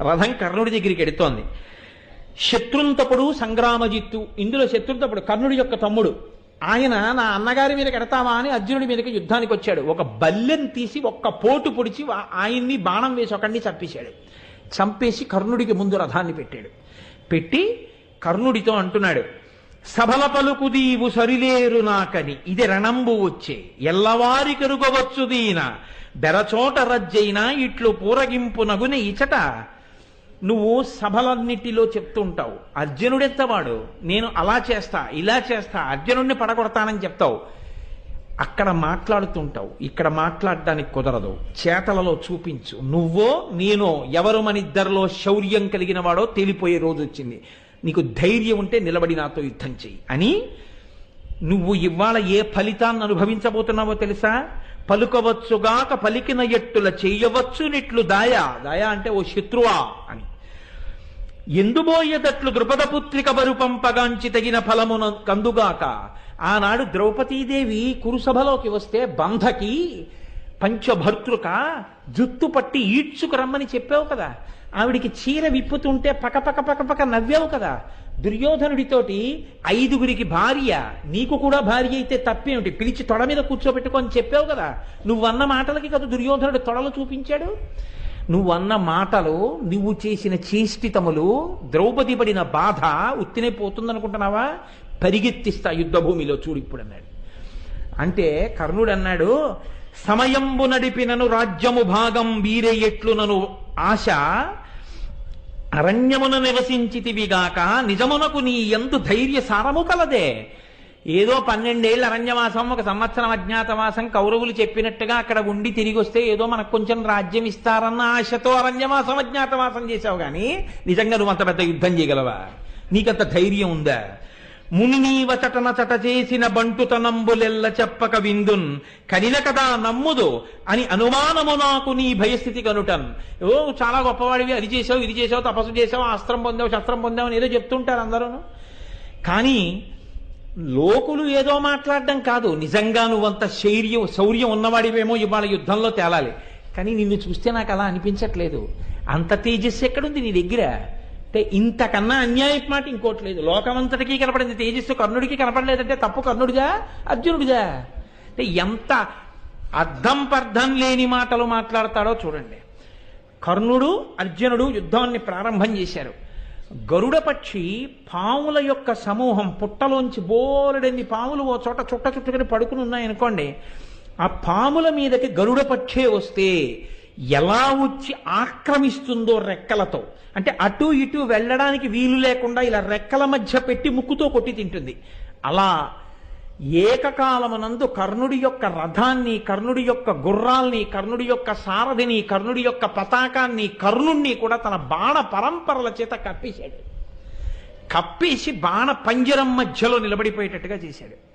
రథం కర్ణుడి దగ్గరికి ఎడుతోంది. శత్రుంతపుడు సంగ్రామజిత్తు ఇందులో శత్రుంతపుడు కర్ణుడి యొక్క తమ్ముడు. ఆయన నా అన్నగారి మీదకి ఎడతావా అని అర్జునుడి మీదకి యుద్ధానికి వచ్చాడు. ఒక బల్లెం తీసి ఒక్క పోటు పొడిచి ఆయన్ని బాణం వేసి ఒకడిని చంపేశాడు. చంపేసి కర్ణుడికి ముందు రథాన్ని పెట్టాడు. పెట్టి కర్ణుడితో అంటున్నాడు సభల పలుకు దీవు సరిలేరు నాకని ఇది రణంబు వచ్చే ఎల్లవారి కరుగవచ్చు దీన బెరచోట రజ్జైనా ఇట్లు పూరగింపు నగుని ఇచట నువ్వు సభలన్నిటిలో చెప్తుంటావు అర్జునుడెత్తవాడు నేను అలా చేస్తా ఇలా చేస్తా అర్జునుడిని పడగొడతానని చెప్తావు. అక్కడ మాట్లాడుతుంటావు ఇక్కడ మాట్లాడడానికి కుదరదు. చేతలలో చూపించు. నువ్వో నేనో ఎవరు మన ఇద్దరిలో శౌర్యం కలిగిన వాడో తేలిపోయే రోజు వచ్చింది. నీకు ధైర్యం ఉంటే నిలబడి నాతో యుద్ధం చెయ్యి. అని నువ్వు ఇవాళ ఏ ఫలితాన్ని అనుభవించబోతున్నావో తెలుసా? పలుకవచ్చుగాక పలికిన ఎట్టుల చేయవచ్చు నిట్లు దాయా. దాయా అంటే ఓ శత్రువా అని. ఎందుబోయేదట్లు ద్రుపదపుత్రిక బరు పంపగాంచి తగిన ఫలమున కందుగాక. ఆనాడు ద్రౌపదీదేవి కురుసభలోకి వస్తే బంధకి పంచభర్తృక జుత్తు పట్టి ఈడ్చుకు రమ్మని చెప్పావు కదా. ఆవిడికి చీర విప్పుతుంటే పకపక పకపక నవ్వావు కదా. దుర్యోధనుడితోటి ఐదుగురికి భార్య నీకు కూడా భార్య అయితే తప్పేమిటి? పిలిచి తొడ మీద కూర్చోబెట్టుకొని చెప్పావు కదా. నువ్వన్న మాటలకి కదా దుర్యోధనుడు తొడలు చూపించాడు? నువ్వన్న మాటలు నువ్వు చేసిన చేష్టితములు ద్రౌపది పడిన బాధ ఉత్తినే పోతుందనుకుంటున్నావా? పరిగెత్తిస్తా యుద్ధభూమిలో చూడు ఇప్పుడు అన్నాడు అంటే కర్ణుడు అన్నాడు సమయంబు నడిపినను రాజ్యము భాగం వీరే ఎట్లునను ఆశ అరణ్యమున నివసించితివిగాక నిజమునకు నీ ఎందు ధైర్య సారము కలదే. ఏదో పన్నెండేళ్ళు అరణ్యవాసం ఒక సంవత్సరం అజ్ఞాతవాసం కౌరవులు చెప్పినట్టుగా అక్కడ ఉండి తిరిగి వస్తే ఏదో మనకు కొంచెం రాజ్యం ఇస్తారన్న ఆశతో అరణ్యవాసం అజ్ఞాతవాసం చేశావు కానీ నిజంగా నువ్వు అంత పెద్ద యుద్ధం చేయగలవా? నీకంత ధైర్యం ఉందా? మునినీవతటన చట చేసిన బంటుతనంబులెల్ల చెప్పక విందున్ కనిన కదా నమ్ముదు అని అనుమానము నాకు నీ భయస్థితి కనుటన్. ఓ చాలా గొప్పవాడివి అది చేసావు ఇది చేసావు తపస్సు చేసావు అస్త్రం పొందావు శస్త్రం పొందావు అని ఏదో చెప్తుంటారు అందరూ కానీ లోకులు ఏదో మాట్లాడడం కాదు. నిజంగా నువ్వంత శౌర్యం శౌర్యం ఉన్నవాడివేమో ఇవాళ యుద్ధంలో తేలాలి. కానీ నిన్ను చూస్తే నాకు అలా అనిపించట్లేదు. అంత తేజస్సు ఎక్కడుంది నీ దగ్గర? అంటే ఇంతకన్నా అన్యాయపు మాట ఇంకోటి లేదు. లోకమంతటికీ కనపడింది. తేజస్సు కర్ణుడికి కనపడలేదంటే తప్పు కర్ణుడిదా? అర్జునుడిదా? అంటే ఎంత అర్థం పర్థం లేని మాటలు మాట్లాడతాడో చూడండి. కర్ణుడు అర్జునుడు యుద్ధాన్ని ప్రారంభం చేశారు. గరుడపక్షి పాముల యొక్క సమూహం పుట్టలోంచి బోలెడన్ని పాములు ఓ చోట చుట్ట చుట్టుకుని పడుకుని ఉన్నాయనుకోండి ఆ పాముల మీదకి గరుడపక్షే వస్తే ఎలా వచ్చి ఆక్రమిస్తుందో రెక్కలతో. అంటే అటు ఇటు వెళ్ళడానికి వీలు లేకుండా ఇలా రెక్కల మధ్య పెట్టి ముక్కుతో కొట్టి తింటుంది. అలా ఏకకాలమునందు కర్ణుడి యొక్క రథాన్ని కర్ణుడి యొక్క గుర్రాల్ని కర్ణుడి యొక్క సారథిని కర్ణుడి యొక్క పతాకాన్ని కర్ణుణ్ణి కూడా తన బాణ పరంపరల చేత కప్పేశాడు. కప్పేసి బాణ పంజరం మధ్యలో నిలబడిపోయేటట్టుగా చేశాడు.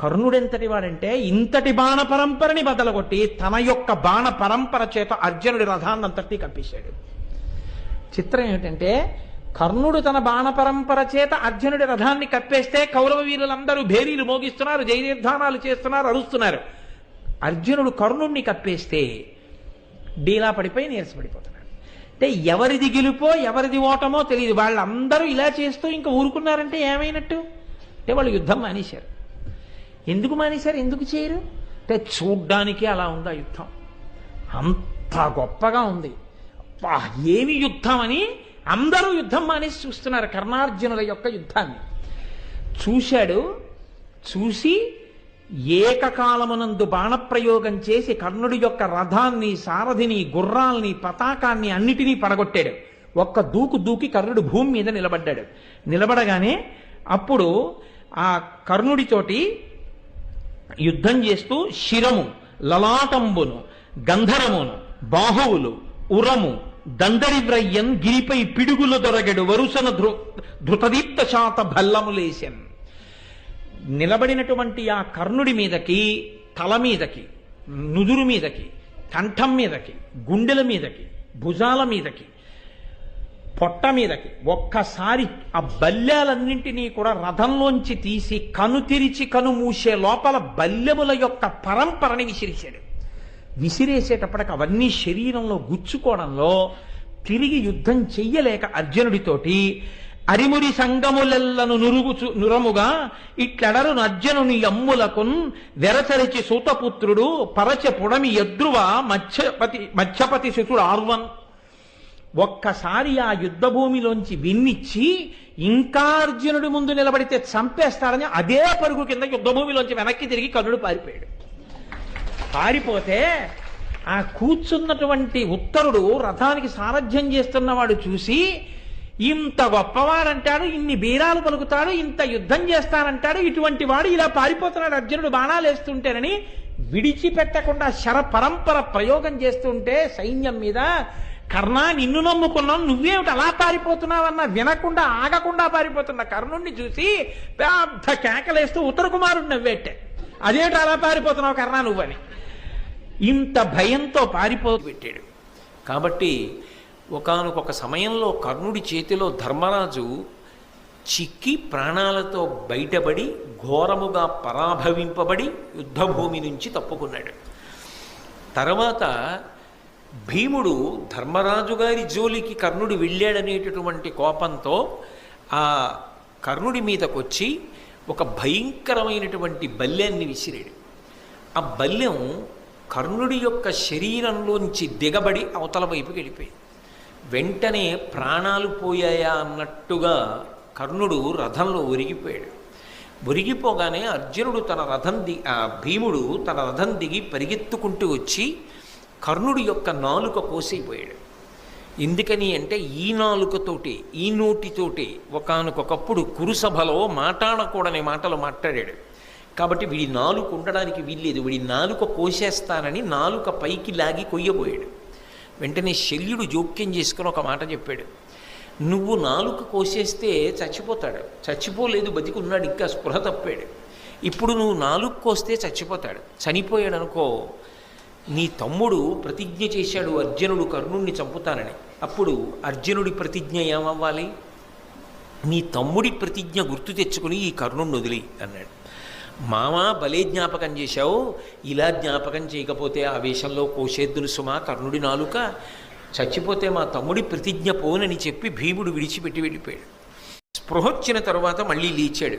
కర్ణుడెంతటి వాడంటే ఇంతటి బాణ పరంపరని బదలగొట్టి తన యొక్క బాణ పరంపర చేత అర్జునుడి రథాన్నంతటి కప్పేశాడు. చిత్రం ఏమిటంటే కర్ణుడు తన బాణపరంపర చేత అర్జునుడి రథాన్ని కప్పేస్తే కౌరవ వీరులందరూ భేరీలు మోగిస్తున్నారు జయనిర్ధానాలు చేస్తున్నారు అరుస్తున్నారు. అర్జునుడు కర్ణుణ్ణి కప్పేస్తే డీలా పడిపోయి నీరసపడిపోతున్నాడు అంటే ఎవరిది గెలుపో ఎవరిది ఓటమో తెలియదు వాళ్ళందరూ ఇలా చేస్తూ ఇంకా ఊరుకున్నారంటే ఏమైనట్టు? అంటే వాళ్ళు యుద్ధం మానేశారు. ఎందుకు మానేశారు? ఎందుకు చేయరు? అంటే చూడ్డానికి అలా ఉందా యుద్ధం? అంత గొప్పగా ఉంది. అబ్బా, ఏమి యుద్ధం అని అందరూ యుద్ధం మానేసి చూస్తున్నారు కర్ణార్జునుల యొక్క యుద్ధాన్ని. చూశాడు చూసి ఏకకాలమునందు బాణప్రయోగం చేసి కర్ణుడి యొక్క రథాన్ని సారథిని గుర్రాల్ని పతాకాన్ని అన్నిటినీ పడగొట్టాడు. ఒక్క దూకు దూకి కర్ణుడు భూమి మీద నిలబడ్డాడు. నిలబడగానే అప్పుడు ఆ కర్ణుడితోటి యుద్ధం చేస్తూ శిరము లలాటంబును గంధరమును బాహువులు ఉరము దండరివ్రయ్యన్ గిరిపై పిడుగుల దొరగడు వరుసన ధృ ధృతదీప్త శాత భల్లములేసెన్ నిలబడినటువంటి ఆ కర్ణుడి మీదకి తల మీదకి నుదురు మీదకి కంఠం మీదకి గుండెల మీదకి భుజాల మీదకి పొట్ట మీదకి ఒక్కసారి ఆ బల్యాలన్నింటినీ కూడా రథంలోంచి తీసి కను తెరిచి కను మూసే లోపల బల్యముల యొక్క పరంపరని విసిరిశాడు విసిరేసేటప్పటికి అవన్నీ శరీరంలో గుచ్చుకోవడంలో తిరిగి యుద్ధం చెయ్యలేక అర్జునుడితోటి అరిమురి సంగములెల్లను నురుగుచు నురముగా ఇట్లెడరు అర్జునుని అమ్ములకున్ వెరచరిచి సూతపుత్రుడు పరచ పుడమి ఎద్రువ మత్స్యపతి మత్స్యపతి శిశుడు ఆర్వన్. ఒక్కసారి ఆ యుద్ధ భూమిలోంచి విన్నిచ్చి ఇంకా అర్జునుడి ముందు నిలబడితే చంపేస్తారని అదే పరుగు కింద యుద్ధ భూమిలోంచి వెనక్కి తిరిగి కర్ణుడు పారిపోయాడు. పారిపోతే ఆ కూర్చున్నటువంటి ఉత్తరుడు రథానికి సారథ్యం చేస్తున్నవాడు చూసి ఇంత గొప్పవాడంటాడు ఇన్ని బీరాలు పలుకుతాడు ఇంత యుద్ధం చేస్తానంటాడు ఇటువంటి వాడు ఇలా పారిపోతున్నాడు అర్జునుడు బాణాలు వేస్తుంటేనని విడిచిపెట్టకుండా శర పరంపర ప్రయోగం చేస్తుంటే సైన్యం మీద కర్ణ నిన్ను నమ్ముకున్నాం నువ్వేమిటి అలా పారిపోతున్నావన్న వినకుండా ఆగకుండా పారిపోతున్న కర్ణుణ్ణి చూసి పెద్ద కేకలేస్తూ ఉత్తర కుమారుడు నవ్వేట్టే అదేమిటి అలా పారిపోతున్నావు కర్ణ నువ్వని? ఇంత భయంతో పారిపో పెట్టాడు. కాబట్టి ఒకానొక సమయంలో కర్ణుడి చేతిలో ధర్మరాజు చిక్కి ప్రాణాలతో బయటపడి ఘోరముగా పరాభవింపబడి యుద్ధభూమి నుంచి తప్పుకున్నాడు. తర్వాత భీముడు ధర్మరాజు గారి జోలికి కర్ణుడు వెళ్ళాడనేటటువంటి కోపంతో ఆ కర్ణుడి మీదకొచ్చి ఒక భయంకరమైనటువంటి బల్యాన్ని విసిరాడు. ఆ బల్యం కర్ణుడి యొక్క శరీరంలోంచి దిగబడి అవతల వైపుకి వెళ్ళిపోయింది. వెంటనే ప్రాణాలు పోయాయా అన్నట్టుగా కర్ణుడు రథంలో ఒరిగిపోయాడు. ఒరిగిపోగానే అర్జునుడు తన రథం ది ఆ భీముడు తన రథం దిగి పరిగెత్తుకుంటూ వచ్చి కర్ణుడి యొక్క నాలుక కోసైపోయాడు. ఎందుకని అంటే ఈ నాలుకతోటి ఈ నోటితోటి ఒకానొకప్పుడు కురుసభలో మాట్లాడకూడని మాటలు మాట్లాడాడు. కాబట్టి వీడి నాలుక ఉండడానికి వీల్లేదు. వీడి నాలుక కోసేస్తానని నాలుక పైకి లాగి కొయ్యబోయాడు. వెంటనే శల్యుడు జోక్యం చేసుకుని ఒక మాట చెప్పాడు. నువ్వు నాలుక కోసేస్తే చచ్చిపోతాడు. చచ్చిపోలేదు బతికున్నాడు ఇంకా స్పృహ తప్పాడు. ఇప్పుడు నువ్వు నాలుక కోస్తే చచ్చిపోతాడు. చనిపోయాడు అనుకో నీ తమ్ముడు ప్రతిజ్ఞ చేశాడు అర్జునుడు కర్ణుణ్ణి చంపుతానని. అప్పుడు అర్జునుడి ప్రతిజ్ఞ ఏమవ్వాలి? నీ తమ్ముడి ప్రతిజ్ఞ గుర్తు తెచ్చుకుని ఈ కర్ణుణ్ణి వదిలి అన్నాడు. మామా భలే జ్ఞాపకం చేశావు. ఇలా జ్ఞాపకం చేయకపోతే ఆవేశంలో కోశేద్దులు సుమా కర్ణుడి నాలుక. చచ్చిపోతే మా తమ్ముడి ప్రతిజ్ఞ పోనని చెప్పి భీముడు విడిచిపెట్టి వెళ్ళిపోయాడు. స్పృహొచ్చిన తర్వాత మళ్ళీ లేచాడు.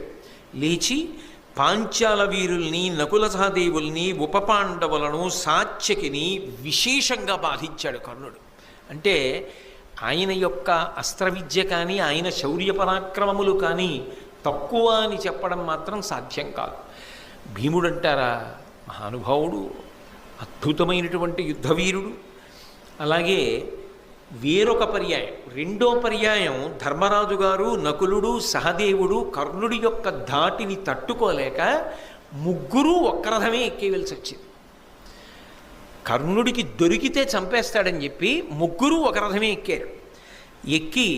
లేచి పాంచాల వీరుల్ని నకుల సహదేవుల్ని ఉపపాండవులను సాత్యకిని విశేషంగా బాధించాడు కర్ణుడు. అంటే ఆయన యొక్క అస్త్ర విద్య కానీ ఆయన శౌర్య పరాక్రమములు కానీ తక్కువ అని చెప్పడం మాత్రం సాధ్యం కాదు. భీముడు అంటారా మహానుభావుడు అద్భుతమైనటువంటి యుద్ధవీరుడు. అలాగే వేరొక పర్యాయం రెండో పర్యాయం ధర్మరాజు గారు నకులుడు సహదేవుడు కర్ణుడి యొక్క ధాటిని తట్టుకోలేక ముగ్గురు ఒక్క రథమే ఎక్కేవలసి వచ్చింది కర్ణుడికి దొరికితే చంపేస్తాడని చెప్పి ముగ్గురు ఒక రథమే ఎక్కారు. ఎక్కి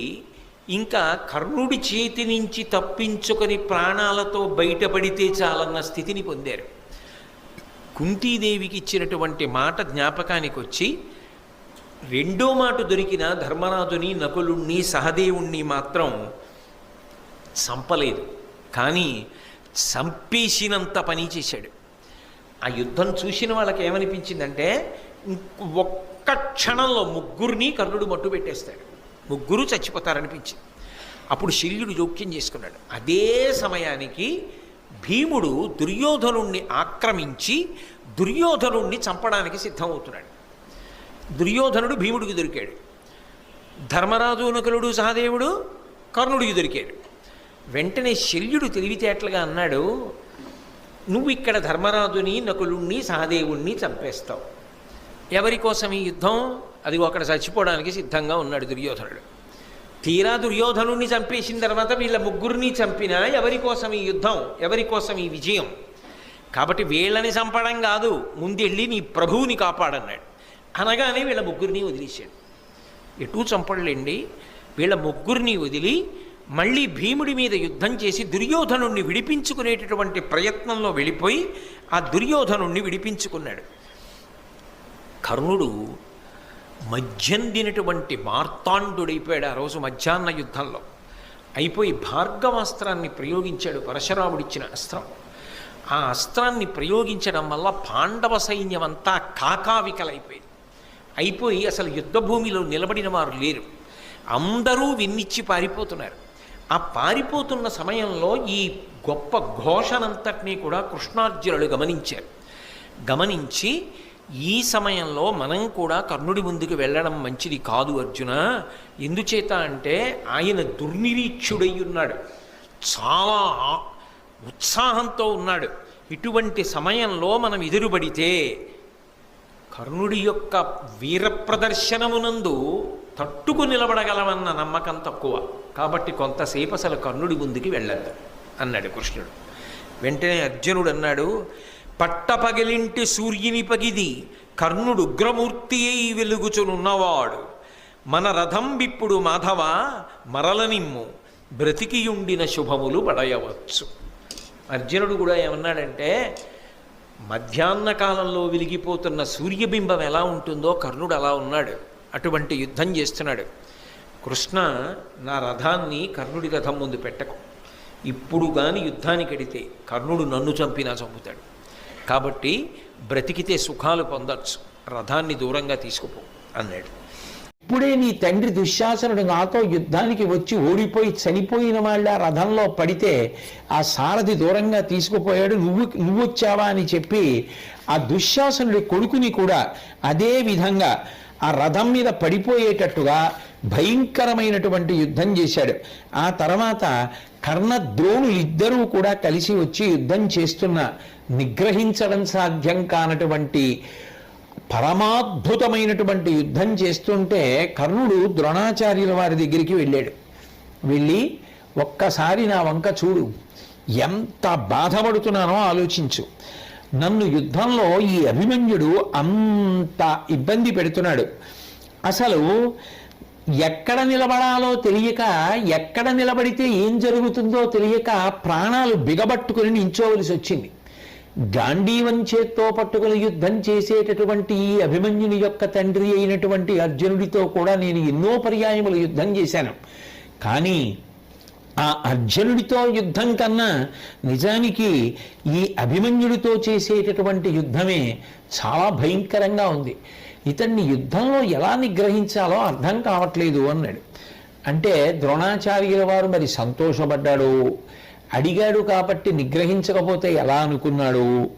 ఇంకా కర్ణుడి చేతి నుంచి తప్పించుకొని ప్రాణాలతో బయటపడితే చాలన్న స్థితిని పొందారు. కుంతీదేవికి ఇచ్చినటువంటి మాట జ్ఞాపకానికి వచ్చి రెండో మాట దొరికిన ధర్మరాజుని నకులుణ్ణి సహదేవుణ్ణి మాత్రం చంపలేదు. కానీ చంపేసినంత పని చేశాడు. ఆ యుద్ధం చూసిన వాళ్ళకి ఏమనిపించిందంటే ఒక్క క్షణంలో ముగ్గురిని కర్ణుడు మట్టు పెట్టేస్తాడు ముగ్గురు చచ్చిపోతారనిపించింది. అప్పుడు శల్యుడు జోక్యం చేసుకున్నాడు. అదే సమయానికి భీముడు దుర్యోధనుణ్ణి ఆక్రమించి దుర్యోధనుణ్ణి చంపడానికి సిద్ధమవుతున్నాడు. దుర్యోధనుడు భీముడికి దొరికాడు. ధర్మరాజు నకులుడు సహదేవుడు కర్ణుడికి దొరికాడు. వెంటనే శల్యుడు తెలివితేటలుగా అన్నాడు నువ్వు ఇక్కడ ధర్మరాజుని నకులుణ్ణి సహదేవుణ్ణి చంపేస్తావు. ఎవరి కోసం ఈ యుద్ధం? అది అక్కడ చచ్చిపోవడానికి సిద్ధంగా ఉన్నాడు దుర్యోధనుడు. తీరా దుర్యోధనుణ్ణి చంపేసిన తర్వాత వీళ్ళ ముగ్గురిని చంపినా ఎవరి కోసం ఈ యుద్ధం ఎవరి కోసం ఈ విజయం? కాబట్టి వీళ్ళని చంపడం కాదు ముందెళ్ళి నీ ప్రభువుని కాపాడన్నాడు. అనగానే వీళ్ళ ముగ్గురిని వదిలేశాడు. ఎటూ చంపడలేండి. వీళ్ళ ముగ్గురిని వదిలి మళ్ళీ భీముడి మీద యుద్ధం చేసి దుర్యోధనుణ్ణి విడిపించుకునేటటువంటి ప్రయత్నంలో వెళ్ళిపోయి ఆ దుర్యోధనుణ్ణి విడిపించుకున్నాడు. కర్ణుడు మధ్యందినటువంటి మార్తాండుడైపోయాడు ఆ రోజు మధ్యాహ్న యుద్ధంలో. అయిపోయి భార్గవాస్త్రాన్ని ప్రయోగించాడు పరశురాముడిచ్చిన అస్త్రం. ఆ అస్త్రాన్ని ప్రయోగించడం వల్ల పాండవ సైన్యం అంతా కాకావికలైపోయింది. అయిపోయి అసలు యుద్ధభూమిలో నిలబడిన వారు లేరు. అందరూ విన్నిచ్చి పారిపోతున్నారు. ఆ పారిపోతున్న సమయంలో ఈ గొప్ప ఘోషనంతటినీ కూడా కృష్ణార్జునులు గమనించారు. గమనించి ఈ సమయంలో మనం కూడా కర్ణుడి ముందుకు వెళ్ళడం మంచిది కాదు అర్జున. ఎందుచేత అంటే ఆయన దుర్నిరీక్షుడై ఉన్నాడు చాలా ఉత్సాహంతో ఉన్నాడు. ఇటువంటి సమయంలో మనం ఎదురుబడితే కర్ణుడి యొక్క వీర ప్రదర్శనమునందు తట్టుకు నిలబడగలమన్న నమ్మకం తక్కువ. కాబట్టి కొంతసేపు అసలు కర్ణుడి ముందుకి వెళ్ళద్దు అన్నాడు కృష్ణుడు. వెంటనే అర్జునుడు అన్నాడు పట్టపగిలింటి సూర్యుని పగిది కర్ణుడు ఉగ్రమూర్తి అయి వెలుగుచునున్నవాడు. మన రథం విప్పుడు మాధవ మరలనిమ్ము బ్రతికియుండిన శుభములు పడయవచ్చు. అర్జునుడు కూడా ఏమన్నాడంటే మధ్యాహ్న కాలంలో వెలిగిపోతున్న సూర్యబింబం ఎలా ఉంటుందో కర్ణుడు అలా ఉన్నాడు. అటువంటి యుద్ధం చేస్తున్నాడు. కృష్ణ నా రథాన్ని కర్ణుడి రథం ముందు పెట్టకు. ఇప్పుడు కానీ యుద్ధానికి అడితే కర్ణుడు నన్ను చంపినా చంపుతాడు. కాబట్టి బ్రతికితే సుఖాలు పొందొచ్చు. రథాన్ని దూరంగా తీసుకుపో అన్నాడు. ఇప్పుడే నీ తండ్రి దుశ్శాసనుడు నాతో యుద్ధానికి వచ్చి ఓడిపోయి చనిపోయిన వాళ్ళ రథంలో పడితే ఆ సారథి దూరంగా తీసుకుపోయాడు. నువ్వు నువ్వు వచ్చావా అని చెప్పి ఆ దుశ్శాసనుడి కొడుకుని కూడా అదే విధంగా ఆ రథం మీద పడిపోయేటట్టుగా భయంకరమైనటువంటి యుద్ధం చేశాడు. ఆ తర్వాత కర్ణద్రోణులు ఇద్దరూ కూడా కలిసి వచ్చి యుద్ధం చేస్తున్న నిగ్రహించడం సాధ్యం కానటువంటి పరమాద్భుతమైనటువంటి యుద్ధం చేస్తుంటే కర్ణుడు ద్రోణాచార్యుల వారి దగ్గరికి వెళ్ళాడు. వెళ్ళి ఒక్కసారి నా వంక చూడు ఎంత బాధపడుతున్నానో ఆలోచించు. నన్ను యుద్ధంలో ఈ అభిమన్యుడు అంత ఇబ్బంది పెడుతున్నాడు. అసలు ఎక్కడ నిలబడాలో తెలియక ఎక్కడ నిలబడితే ఏం జరుగుతుందో తెలియక ప్రాణాలు బిగబట్టుకుని నించోవలసి వచ్చింది. గాంధీవం చేత్తో పట్టుకుని యుద్ధం చేసేటటువంటి ఈ అభిమన్యుని యొక్క తండ్రి అయినటువంటి అర్జునుడితో కూడా నేను ఎన్నో పర్యాయములు యుద్ధం చేశాను. కానీ ఆ అర్జునుడితో యుద్ధం కన్నా నిజానికి ఈ అభిమన్యుడితో చేసేటటువంటి యుద్ధమే చాలా భయంకరంగా ఉంది. ఇతన్ని యుద్ధంలో ఎలా నిగ్రహించాలో అర్థం కావట్లేదు అన్నాడు. అంటే ద్రోణాచార్యుల వారు మరి సంతోషపడ్డాడు. అడిగాడు కాబట్టి నిగ్రహించకపోతే ఎలా అనుకున్నాడు?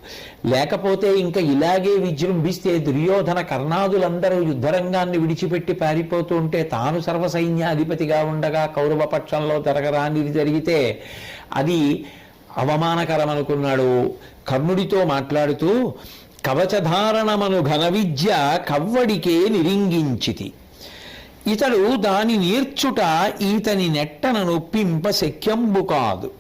లేకపోతే ఇంకా ఇలాగే విజృంభిస్తే దుర్యోధన కర్ణాదులందరూ యుద్ధరంగాన్ని విడిచిపెట్టి పారిపోతుంటే తాను సర్వసైన్యాధిపతిగా ఉండగా కౌరవ పక్షంలో జరగరానిది జరిగితే అది అవమానకరం అనుకున్నాడు కర్ణుడితో మాట్లాడుతూ కవచధారణమను ఘన విద్య కవ్వడికే నిరింగించితి. ఇతడు దాని నేర్చుట ఈతని నెట్టన నొప్పింప శక్యంబు కాదు.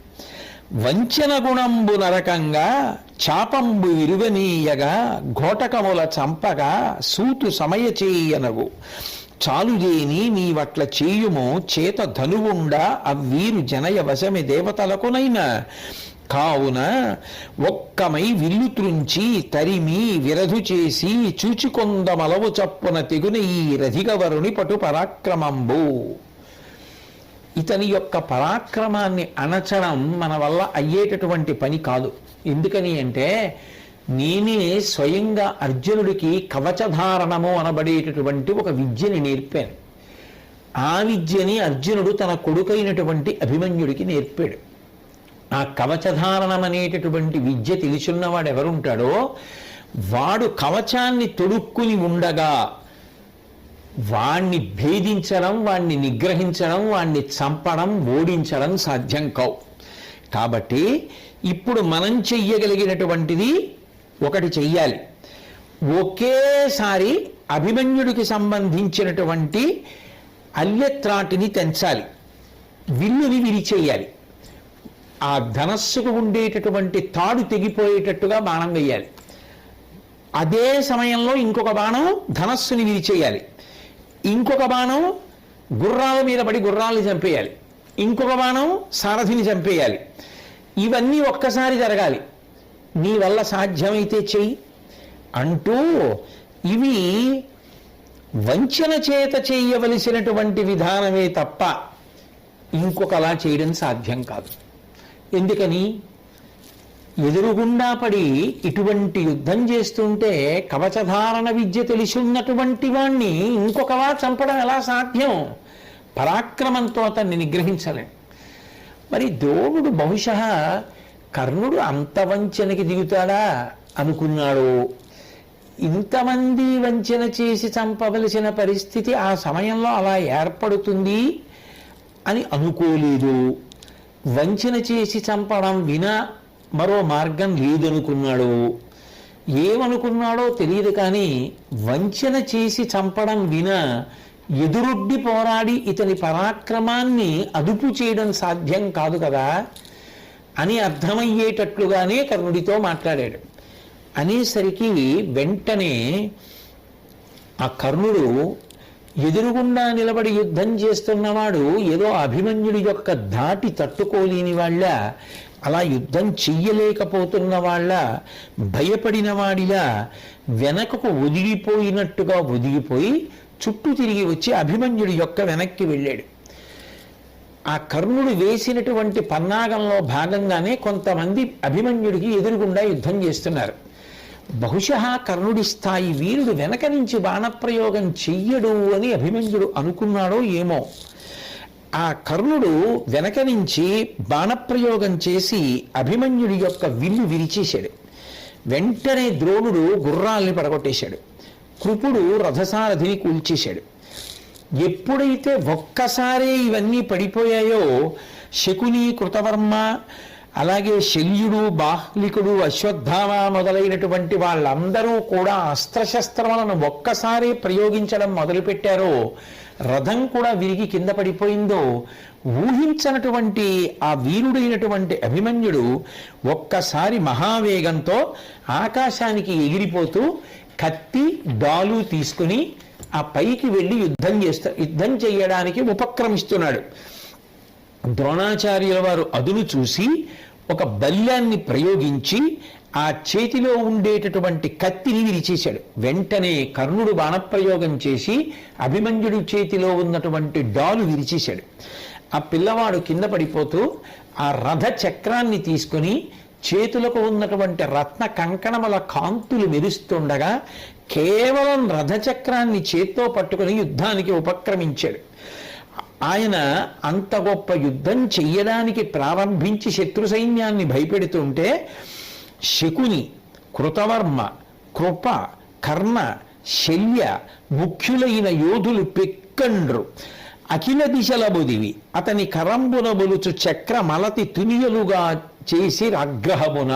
వంచన గుణంబు నరకంగా చాపంబు విరువనీయగా ఘోటకముల చంపగా సూతు సమయ చేయనగు. చాలుదేని నీవట్ల చేయుము చేత ధనువుండా అవ్వీరు జనయ వశమి దేవతలకునైనా కావున ఒక్కమై విల్లు త్రుంచి తరిమి విరధు చేసి చూచుకొందమలవు చప్పున తెగున ఈ రధిగవరుని పటు పరాక్రమంబు ఇతని యొక్క పరాక్రమాన్ని అణచడం మన వల్ల అయ్యేటటువంటి పని కాదు. ఎందుకని అంటే నేనే స్వయంగా అర్జునుడికి కవచధారణము అనబడేటటువంటి ఒక విద్యని నేర్పాను. ఆ విద్యని అర్జునుడు తన కొడుకైనటువంటి అభిమన్యుడికి నేర్పాడు. ఆ కవచధారణం అనేటటువంటి విద్య తెలుసున్నవాడు ఎవరుంటాడో వాడు కవచాన్ని తొడుక్కుని ఉండగా వాణ్ణి భేదించడం వాణ్ణి నిగ్రహించడం వాణ్ణి చంపడం ఓడించడం సాధ్యం కావు. కాబట్టి ఇప్పుడు మనం చెయ్యగలిగినటువంటిది ఒకటి చెయ్యాలి. ఒకేసారి అభిమన్యుడికి సంబంధించినటువంటి అల్యత్రాటిని తెంచాలి. విల్లుని విరిచేయాలి. ఆ ధనస్సుకు ఉండేటటువంటి తాడు తెగిపోయేటట్టుగా బాణం వేయాలి. అదే సమయంలో ఇంకొక బాణం ధనస్సుని విరిచేయాలి. ఇంకొక బాణం గుర్రాల మీద పడి గుర్రాలని చంపేయాలి. ఇంకొక బాణం సారథిని చంపేయాలి. ఇవన్నీ ఒక్కసారి జరగాలి. నీ వల్ల సాధ్యమైతే చెయ్యి. అంటూ ఇవి వంచన చేత చేయవలసినటువంటి విధానమే తప్ప ఇంకొకలా చేయడం సాధ్యం కాదు. ఎందుకని? ఎదురుగుండా పడి ఇటువంటి యుద్ధం చేస్తుంటే కవచధారణ విద్య తెలిసి ఉన్నటువంటి వాణ్ణి ఇంకొకలా చంపడం ఎలా సాధ్యం? పరాక్రమంతో అతన్ని నిగ్రహించలేం. మరి ద్రోణుడు బహుశా కర్ణుడు అంత వంచనకి దిగుతాడా అనుకున్నాడు. ఇంతమంది వంచన చేసి చంపవలసిన పరిస్థితి ఆ సమయంలో అలా ఏర్పడుతుంది అని అనుకోలేదు. వంచన చేసి చంపడం వినా మరో మార్గం లేదనుకున్నాడు ఏమనుకున్నాడో తెలియదు కానీ వంచన చేసి చంపడం విన ఎదురొడ్డి పోరాడి ఇతని పరాక్రమాన్ని అదుపు చేయడం సాధ్యం కాదు కదా అని అర్థమయ్యేటట్లుగానే కర్ణుడితో మాట్లాడాడు. అనేసరికి వెంటనే ఆ కర్ణుడు ఎదురుగుండా నిలబడి యుద్ధం చేస్తున్నవాడు ఏదో అభిమన్యుడి యొక్క ధాటి తట్టుకోలేని వాళ్ళ అలా యుద్ధం చెయ్యలేకపోతున్న వాళ్ళ భయపడిన వాడిలా వెనకకు ఒదిగిపోయినట్టుగా ఒదిగిపోయి చుట్టూ తిరిగి వచ్చి అభిమన్యుడి యొక్క వెనక్కి వెళ్ళాడు. ఆ కర్ణుడు వేసినటువంటి పన్నాగంలో భాగంగానే కొంతమంది అభిమన్యుడికి ఎదురుగుండా యుద్ధం చేస్తున్నారు. బహుశా కర్ణుడి స్థాయి వీరుడు వెనక నుంచి బాణప్రయోగం చెయ్యడు అని అభిమన్యుడు అనుకున్నాడో ఏమో. ఆ కర్ణుడు వెనక నుంచి బాణప్రయోగం చేసి అభిమన్యుడి యొక్క విల్లు విరిచేశాడు. వెంటనే ద్రోణుడు గుర్రాల్ని పడగొట్టేశాడు. కృపుడు రథసారథిని కూల్చేశాడు. ఎప్పుడైతే ఒక్కసారే ఇవన్నీ పడిపోయాయో శకుని కృతవర్మ అలాగే శల్యుడు బాహ్లికుడు అశ్వత్థామ మొదలైనటువంటి వాళ్ళందరూ కూడా అస్త్రశస్త్రములను ఒక్కసారి ప్రయోగించడం మొదలుపెట్టారో రథం కూడా విరిగి కింద పడిపోయిందో ఊహించనటువంటి ఆ వీరుడైనటువంటి అభిమన్యుడు ఒక్కసారి మహావేగంతో ఆకాశానికి ఎగిరిపోతూ కత్తి డాలు తీసుకుని ఆ పైకి వెళ్ళి యుద్ధం చేస్తా యుద్ధం చేయడానికి ఉపక్రమిస్తున్నాడు. ద్రోణాచార్యుల వారు అదును చూసి ఒక బల్యాన్ని ప్రయోగించి ఆ చేతిలో ఉండేటటువంటి కత్తిని విరిచేశాడు. వెంటనే కర్ణుడు బాణప్రయోగం చేసి అభిమన్యుడు చేతిలో ఉన్నటువంటి డాలు విరిచేశాడు. ఆ పిల్లవాడు కింద పడిపోతూ ఆ రథ చక్రాన్ని తీసుకొని చేతులకు ఉన్నటువంటి రత్న కంకణముల కాంతులు మెరుస్తుండగా కేవలం రథచక్రాన్ని చేత్తో పట్టుకుని యుద్ధానికి ఉపక్రమించాడు. ఆయన అంత గొప్ప యుద్ధం చెయ్యడానికి ప్రారంభించి శత్రు సైన్యాన్ని భయపెడుతుంటే శకుని కృతవర్మ కృప కర్ణ శల్య ముఖ్యులైన యోధులు పెక్కండ్రు. అఖిల దిశల బొదివి అతని కరంబున బొలుచు చక్ర మలతి తునియలుగా చేసి రాగ్రహమున.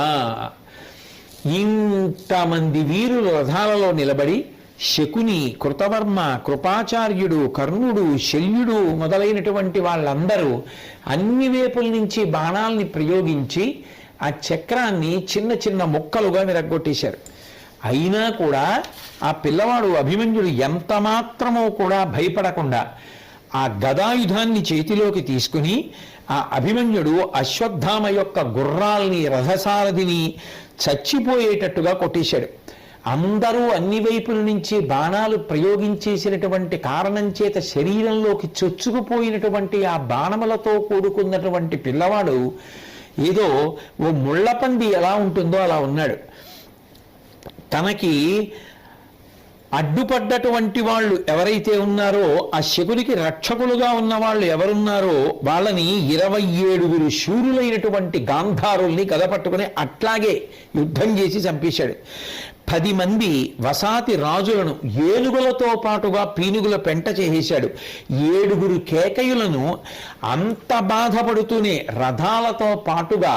ఇంతమంది వీరులు రథాలలో నిలబడి శకుని కృతవర్మ కృపాచార్యుడు కర్ణుడు శల్యుడు మొదలైనటువంటి వాళ్ళందరూ అన్ని వైపుల నుంచి బాణాల్ని ప్రయోగించి ఆ చక్రాన్ని చిన్న చిన్న ముక్కలుగా విరగ్గొట్టేశారు. అయినా కూడా ఆ పిల్లవాడు అభిమన్యుడు ఎంత మాత్రమో కూడా భయపడకుండా ఆ గదాయుధాన్ని చేతిలోకి తీసుకుని ఆ అభిమన్యుడు అశ్వత్థామ యొక్క గుర్రాల్ని రథసారథిని చచ్చిపోయేటట్టుగా కొట్టేశాడు. అందరూ అన్ని వైపుల నుంచి బాణాలు ప్రయోగించేసినటువంటి కారణం చేత శరీరంలోకి చొచ్చుకుపోయినటువంటి ఆ బాణములతో కూడుకున్నటువంటి పిల్లవాడు ఏదో ఓ ముళ్ళపంది ఎలా ఉంటుందో అలా ఉన్నాడు. తనకి అడ్డుపడ్డటువంటి వాళ్ళు ఎవరైతే ఉన్నారో ఆ శకునికి రక్షకులుగా ఉన్న వాళ్ళు ఎవరున్నారో వాళ్ళని ఇరవై ఏడుగురు శూరులైనటువంటి గాంధారుల్ని కదపట్టుకుని అట్లాగే యుద్ధం చేసి చంపేశాడు. పది మంది వసాతి రాజులను ఏనుగులతో పాటుగా పీనుగుల పెంట చేసేశాడు. ఏడుగురు కేకయులను అంత బాధపడుతూనే రథాలతో పాటుగా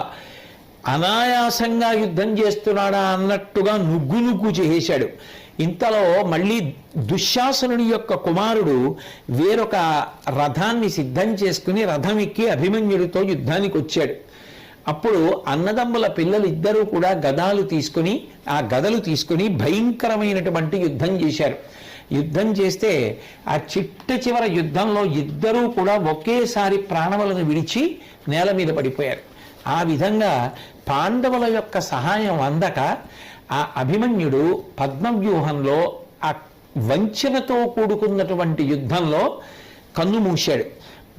అనాయాసంగా యుద్ధం చేస్తున్నాడా అన్నట్టుగా నుగ్గు నుగ్గు చేశాడు ఇంతలో మళ్ళీ దుశ్శాసనుని యొక్క కుమారుడు వేరొక రథాన్ని సిద్ధం చేసుకుని రథం ఎక్కి అభిమన్యుడితో యుద్ధానికి వచ్చాడు అప్పుడు అన్నదమ్ముల పిల్లలు ఇద్దరూ కూడా గదాలు తీసుకుని ఆ గదలు తీసుకుని భయంకరమైనటువంటి యుద్ధం చేశారు. యుద్ధం చేస్తే ఆ చిట్ట చివర యుద్ధంలో ఇద్దరూ కూడా ఒకేసారి ప్రాణములను విడిచి నేల మీద పడిపోయారు. ఆ విధంగా పాండవుల యొక్క సహాయం అందక ఆ అభిమన్యుడు పద్మవ్యూహంలో ఆ వంచనతో కూడుకున్నటువంటి యుద్ధంలో కన్ను మూశాడు.